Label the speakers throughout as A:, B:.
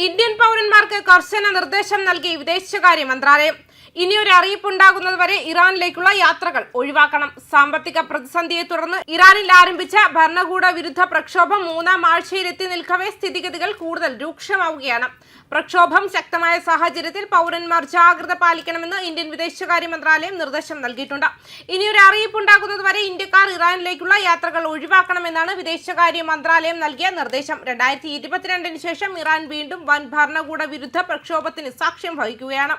A: Indian പൗരന്മാർക്ക് കർശന നിർദ്ദേശം നൽകി വിദേശകാര്യ മന്ത്രാലയം. ഇനിയൊരു അറിയിപ്പുണ്ടാകുന്നത് വരെ ഇറാനിലേക്കുള്ള യാത്രകൾ ഒഴിവാക്കണം. സാമ്പത്തിക പ്രതിസന്ധിയെ തുടർന്ന് ഇറാനിൽ ആരംഭിച്ച ഭരണകൂട വിരുദ്ധ പ്രക്ഷോഭം മൂന്നാം ആഴ്ചയിലെത്തി നിൽക്കവേ സ്ഥിതിഗതികൾ കൂടുതൽ രൂക്ഷമാവുകയാണ്. പ്രക്ഷോഭം ശക്തമായ സാഹചര്യത്തിൽ പൗരന്മാർ ജാഗ്രത പാലിക്കണമെന്ന് ഇന്ത്യൻ വിദേശകാര്യ മന്ത്രാലയം നിർദ്ദേശം നൽകിയിട്ടുണ്ട്. ഇനിയൊരു അറിയിപ്പുണ്ടാകുന്നത് വരെ ഇന്ത്യക്കാർ ഇറാനിലേക്കുള്ള യാത്രകൾ ഒഴിവാക്കണമെന്നാണ് വിദേശകാര്യ മന്ത്രാലയം നൽകിയ നിർദ്ദേശം. രണ്ടായിരത്തി ഇരുപത്തിരണ്ടിന് ശേഷം ഇറാൻ വീണ്ടും വൻ ഭരണകൂട വിരുദ്ധ പ്രക്ഷോഭത്തിന് സാക്ഷ്യം വഹിക്കുകയാണ്.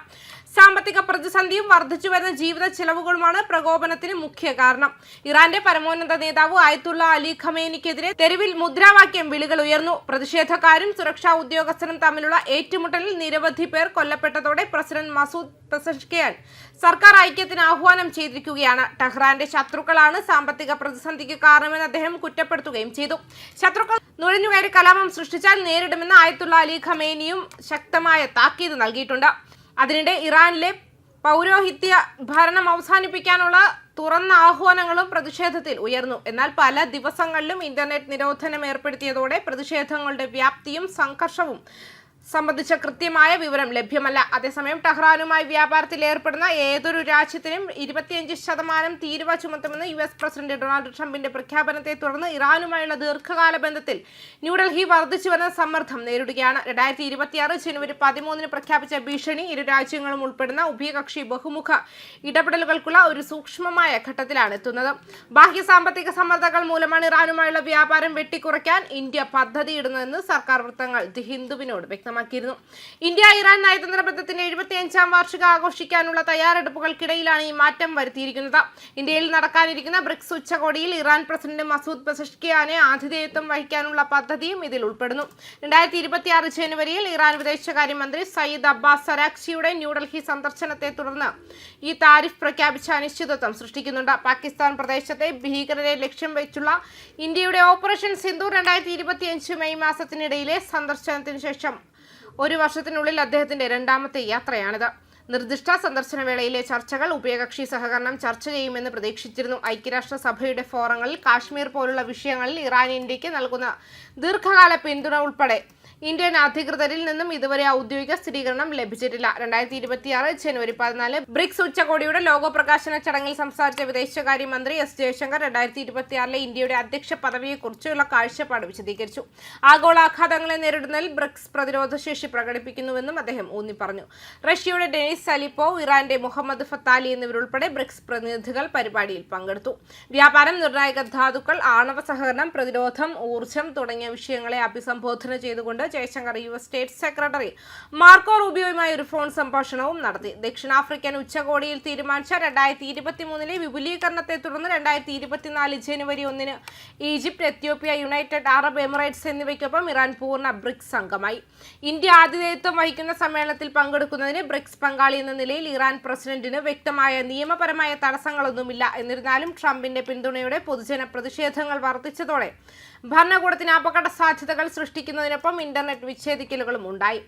A: സാമ്പത്തിക പ്രതിസന്ധിയും വർദ്ധിച്ചു വരുന്ന ജീവിത ചെലവുകളുമാണ് പ്രകോപനത്തിന് മുഖ്യ കാരണം. ഇറാന്റെ പരമോന്നത നേതാവ് ആയത്തുള്ള അലി ഖമേനിക്കെതിരെ തെരുവിൽ മുദ്രാവാക്യം വിളികൾ ഉയർന്നു. പ്രതിഷേധക്കാരും സുരക്ഷാ ഉദ്യോഗസ്ഥരും തമ്മിലുള്ള ഏറ്റുമുട്ടലിൽ നിരവധി പേർ കൊല്ലപ്പെട്ടതോടെ പ്രസിഡന്റ് മസൂദ് പെസഷ്കിയാൻ സർക്കാർ ഐക്യത്തിന് ആഹ്വാനം ചെയ്തിരിക്കുകയാണ്. ടെഹ്റാന്റെ ശത്രുക്കളാണ് സാമ്പത്തിക പ്രതിസന്ധിക്ക് കാരണമെന്ന് അദ്ദേഹം കുറ്റപ്പെടുത്തുകയും ചെയ്തു. ശത്രുക്കൾ നുഴഞ്ഞുകയറി കലാപം സൃഷ്ടിച്ചാൽ നേരിടുമെന്ന് ആയത്തുള്ള അലി ഖമേനിയും ശക്തമായ താക്കീത് നൽകിയിട്ടുണ്ട്. അതിനിടെ ഇറാനിലെ പൗരോഹിത്യ ഭരണം അവസാനിപ്പിക്കാനുള്ള തുറന്ന ആഹ്വാനങ്ങളും പ്രതിഷേധത്തിൽ ഉയർന്നു. എന്നാൽ പല ദിവസങ്ങളിലും ഇന്റർനെറ്റ് നിരോധനം ഏർപ്പെടുത്തിയതോടെ പ്രതിഷേധങ്ങളുടെ വ്യാപ്തിയും സംഘർഷവും സംബന്ധിച്ച കൃത്യമായ വിവരം ലഭ്യമല്ല. അതേസമയം ടെഹ്റാനുമായി വ്യാപാരത്തിൽ ഏർപ്പെടുന്ന ഏതൊരു രാജ്യത്തിനും ഇരുപത്തിയഞ്ച് ശതമാനം തീരുവ ചുമത്തുമെന്ന് യു എസ് പ്രസിഡന്റ് ഡൊണാൾഡ് ട്രംപിന്റെ പ്രഖ്യാപനത്തെ തുടർന്ന് ഇറാനുമായുള്ള ദീർഘകാല ബന്ധത്തിൽ ന്യൂഡൽഹി വർദ്ധിച്ചു വരുന്ന സമ്മർദ്ദം നേരിടുകയാണ്. രണ്ടായിരത്തി ഇരുപത്തിയാറ് ജനുവരി പതിമൂന്നിന് പ്രഖ്യാപിച്ച ഭീഷണി ഇരു രാജ്യങ്ങളും ഉൾപ്പെടുന്ന ഉഭയകക്ഷി ബഹുമുഖ ഇടപെടലുകൾക്കുള്ള ഒരു സൂക്ഷ്മമായ ഘട്ടത്തിലാണ് എത്തുന്നത്. ബാഹ്യ സാമ്പത്തിക സമ്മർദ്ദങ്ങൾ മൂലമാണ് ഇറാനുമായുള്ള വ്യാപാരം വെട്ടിക്കുറയ്ക്കാൻ ഇന്ത്യ പദ്ധതിയിടുന്നതെന്ന് സർക്കാർ വൃത്തങ്ങൾ ദി ഹിന്ദുവിനോട് വ്യക്തമാക്കിയിരുന്നു. ഇന്ത്യ ഇറാൻ നയതന്ത്ര ബന്ധത്തിന്റെ എഴുപത്തിയഞ്ചാം വാർഷിക ആഘോഷിക്കാനുള്ള തയ്യാറെടുപ്പുകൾക്കിടയിലാണ് ഈ മാറ്റം വരുത്തിയിരിക്കുന്നത്. ഇന്ത്യയിൽ നടക്കാനിരിക്കുന്ന ബ്രിക്സ് ഉച്ചകോടിയിൽ ഇറാൻ പ്രസിഡന്റ് മസൂദ് പെസഷ്കിയാനെ ആതിഥേയത്വം വഹിക്കാനുള്ള പദ്ധതിയും ഇതിൽ ഉൾപ്പെടുന്നു. രണ്ടായിരത്തി ഇരുപത്തിയാറ് ജനുവരിയിൽ ഇറാൻ വിദേശകാര്യമന്ത്രി സയ്യിദ് അബ്ബാസ് സരാക്ഷിയുടെ ന്യൂഡൽഹി സന്ദർശനത്തെ തുടർന്ന് ഈ താരിഫ് പ്രഖ്യാപിച്ച അനിശ്ചിതത്വം സൃഷ്ടിക്കുന്നുണ്ട്. പാകിസ്ഥാൻ പ്രദേശത്തെ ഭീകരരെ ലക്ഷ്യം വെച്ചുള്ള ഇന്ത്യയുടെ ഓപ്പറേഷൻ സിന്ധു രണ്ടായിരത്തി മെയ് മാസത്തിനിടയിലെ സന്ദർശനത്തിന് ശേഷം ഒരു വർഷത്തിനുള്ളിൽ അദ്ദേഹത്തിന്റെ രണ്ടാമത്തെ യാത്രയാണിത്. നിർദ്ദിഷ്ട സന്ദർശന വേളയിലെ ചർച്ചകൾ ഉഭയകക്ഷി സഹകരണം ചർച്ച ചെയ്യുമെന്ന് പ്രതീക്ഷിച്ചിരുന്നു. ഐക്യരാഷ്ട്രസഭയുടെ ഫോറങ്ങളിൽ കാശ്മീർ പോലുള്ള വിഷയങ്ങളിൽ ഇറാൻ ഇന്ത്യയ്ക്ക് നൽകുന്ന ദീർഘകാല പിന്തുണ ഉൾപ്പെടെ ഇന്ത്യൻ അധികൃതരിൽ നിന്നും ഇതുവരെ ഔദ്യോഗിക സ്ഥിരീകരണം ലഭിച്ചിട്ടില്ല. രണ്ടായിരത്തി ഇരുപത്തിയാറ് ജനുവരി പതിനാല് ബ്രിക്സ് ഉച്ചകോടിയുടെ ലോഗോ പ്രകാശന ചടങ്ങിൽ സംസാരിച്ച വിദേശകാര്യമന്ത്രി എസ് ജയശങ്കർ രണ്ടായിരത്തി ഇരുപത്തിയാറിലെ ഇന്ത്യയുടെ അധ്യക്ഷ പദവിയെക്കുറിച്ചുള്ള കാഴ്ചപ്പാട് വിശദീകരിച്ചു. ആഗോളാഘാതങ്ങളെ നേരിടുന്നതിൽ ബ്രിക്സ് പ്രതിരോധശേഷി പ്രകടിപ്പിക്കുന്നുവെന്നും അദ്ദേഹം ഊന്നി പറഞ്ഞു റഷ്യയുടെ ഡെനിസ് അലിപ്പോ ഇറാന്റെ മുഹമ്മദ് ഫത്താലി എന്നിവരുൾപ്പെടെ ബ്രിക്സ് പ്രതിനിധികൾ പരിപാടിയിൽ പങ്കെടുത്തു. വ്യാപാരം നിർണായക ധാതുക്കൾ ആണവ സഹകരണം പ്രതിരോധം ഊർജം തുടങ്ങിയ വിഷയങ്ങളെ അഭിസംബോധന ചെയ്തുകൊണ്ട് Jaishankar U S state secretary Marco റൂബിയോയുമായി ഒരു ഫോൺ സംഭാഷണവും നടത്തി. ദക്ഷിണാഫ്രിക്കൻ ഉച്ചകോടിയിൽ തീരുമാനിച്ച രണ്ടായിരത്തി ഇരുപത്തിമൂന്നിലെ വിപുലീകരണത്തെ തുടർന്ന് രണ്ടായിരത്തി ഇരുപത്തിനാല് ജനുവരി ഒന്നിന് Egypt Ethiopia United Arab Emirates എന്നിവയ്ക്കൊപ്പം ഇറാൻ പൂർണ ബ്രിക്സ് അംഗമായി. ഇന്ത്യ ആതിഥേയത്വം വഹിക്കുന്ന സമ്മേളനത്തിൽ പങ്കെടുക്കുന്നതിന് ബ്രിക്സ് പങ്കാളി എന്ന നിലയിൽ ഇറാൻ പ്രസിഡന്റിന് വ്യക്തമായ നിയമപരമായ തടസ്സങ്ങളൊന്നുമില്ല. എന്നിരുന്നാലും ട്രംപിന്റെ പിന്തുണയോടെ പൊതുജന പ്രതിഷേധങ്ങൾ വർദ്ധിച്ചതോടെ ഭരണകൂടത്തിന് അപകട സാധ്യതകൾ സൃഷ്ടിക്കുന്നതിനൊപ്പം ഇന്റർനെറ്റ് വിച്ഛേദിക്കലുകളും ഉണ്ടായി.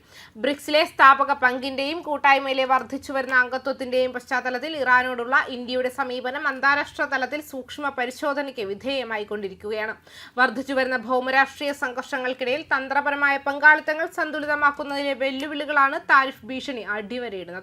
A: ബ്രിക്സിലെ സ്ഥാപക പങ്കിന്റെയും കൂട്ടായ്മയിലെ വർദ്ധിച്ചുവരുന്ന അംഗത്വത്തിന്റെയും പശ്ചാത്തലത്തിൽ ഇറാനോടുള്ള ഇന്ത്യയുടെ സമീപനം അന്താരാഷ്ട്ര തലത്തിൽ സൂക്ഷ്മ പരിശോധനയ്ക്ക് വിധേയമായിക്കൊണ്ടിരിക്കുകയാണ് വർദ്ധിച്ചുവരുന്ന ഭൗമരാഷ്ട്രീയ സംഘർഷങ്ങൾക്കിടയിൽ തന്ത്രപരമായ പങ്കാളിത്തങ്ങൾ സന്തുലിതമാക്കുന്നതിലെ വെല്ലുവിളികളാണ് താരിഫ് ഭീഷണി അടിവരയിടുന്നത്.